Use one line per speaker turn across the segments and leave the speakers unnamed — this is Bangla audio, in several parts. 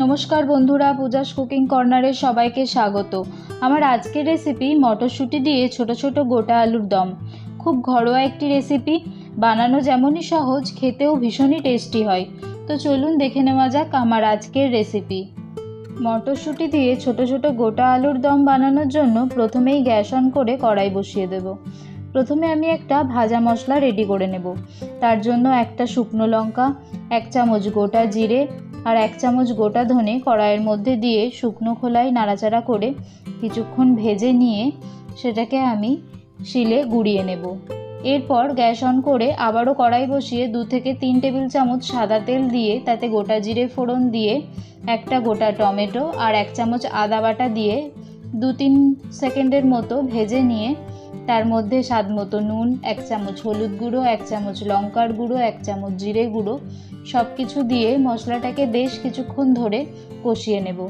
নমস্কার বন্ধুরা, পূজাস কুকিং কর্নারে সবাইকে স্বাগত। আমার আজকের রেসিপি মটরশুঁটি দিয়ে ছোট ছোট গোটা আলুর দম। খুব ঘরোয়া একটি রেসিপি বানানো যেমনই সহজ, খেতেও ভীষণই টেস্টি হয়। তো চলুন দেখে নেওয়া যাক আমার আজকের রেসিপি মটরশুঁটি দিয়ে ছোট ছোট গোটা আলুর দম বানানোর জন্য প্রথমেই গ্যাস অন করে কড়াই বসিয়ে দেব। প্রথমে আমি একটা ভাজা মশলা রেডি করে নেব। তার জন্য একটা শুকনো লঙ্কা, এক চামচ গোটা জিরে আর এক চামচ গোটা ধনে কড়াইয়ের মধ্যে দিয়ে শুকনো খোলায় নাড়াচাড়া করে কিছুক্ষণ ভেজে নিয়ে সেটাকে আমি শিলে গুঁড়িয়ে নেব। এরপর গ্যাস অন করে আবারও কড়াই বসিয়ে দু থেকে তিন টেবিল চামচ সাদা তেল দিয়ে তাতে গোটা জিরে ফোড়ন দিয়ে একটা গোটা টমেটো আর এক চামচ আদা বাটা দিয়ে দু তিন সেকেন্ডের মতো ভেজে নিয়ে তার মধ্যে স্বাদ মতো নুন, এক চামচ হলুদ গুঁড়ো, এক চামচ লঙ্কার গুঁড়ো, এক চামচ জিরে গুঁড়ো সব কিছু দিয়ে মশলাটাকে বেশ কিছুক্ষণ ধরে কষিয়ে নেব।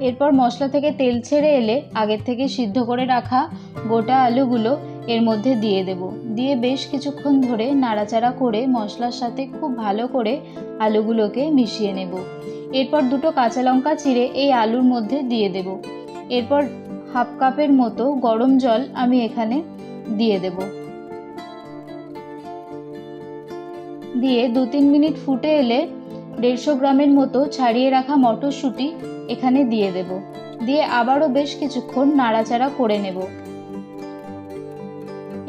এরপর মশলা থেকে তেল ছেড়ে এলে আগের থেকে সিদ্ধ করে রাখা গোটা আলুগুলো এর মধ্যে দিয়ে দেব। দিয়ে বেশ কিছুক্ষণ ধরে নাড়াচাড়া করে মশলার সাথে খুব ভালো করে আলুগুলোকে মিশিয়ে নেব। এরপর দুটো কাঁচা লঙ্কা চিড়ে এই আলুর মধ্যে দিয়ে দেব। এরপর হাফ কাপের মতো গরম জল আমি এখানে দিয়ে দেব। দিয়ে দু তিন মিনিট ফুটে এলে দেড়শো গ্রামের মতো ছাড়িয়ে রাখা মটরশুঁটি এখানে দিয়ে দেব। দিয়ে আবারও বেশ কিছুক্ষণ নাড়াচাড়া করে নেব।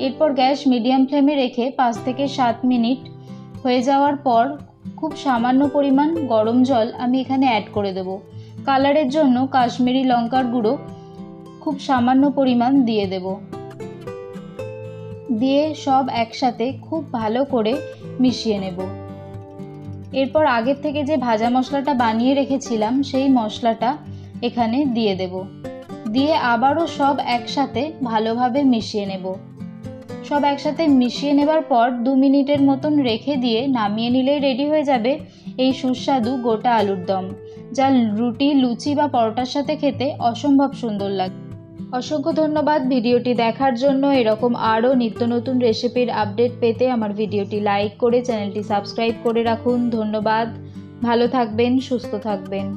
এরপর গ্যাস মিডিয়াম ফ্লেমে রেখে পাঁচ থেকে সাত মিনিট হয়ে যাওয়ার পর খুব সামান্য পরিমাণ গরম জল আমি এখানে অ্যাড করে দেব। কালারের জন্য কাশ্মীরি লঙ্কার গুঁড়ো খুব সামান্য পরিমাণ দিয়ে দেব। দিয়ে সব একসাথে খুব ভালো করে মিশিয়ে নেব। এরপর আগের থেকে যে ভাজা মশলাটা বানিয়ে রেখেছিলাম, সেই মশলাটা এখানে দিয়ে দেব। দিয়ে আবারও সব একসাথে ভালোভাবে মিশিয়ে নেব। সব একসাথে মিশিয়ে নেবার পর দু মিনিটের মতন রেখে দিয়ে নামিয়ে নিলেই রেডি হয়ে যাবে এই সুস্বাদু গোটা আলুর দম, যা রুটি, লুচি বা পরোটার সাথে খেতে অসম্ভব সুন্দর লাগে অসংখ্য ধন্যবাদ ভিডিওটি দেখার জন্য। এরকম আরও নিত্য নতুন রেসিপির আপডেট পেতে আমার ভিডিওটি লাইক করে চ্যানেলটি সাবস্ক্রাইব করে রাখুন। ধন্যবাদ। ভালো থাকবেন, সুস্থ থাকবেন।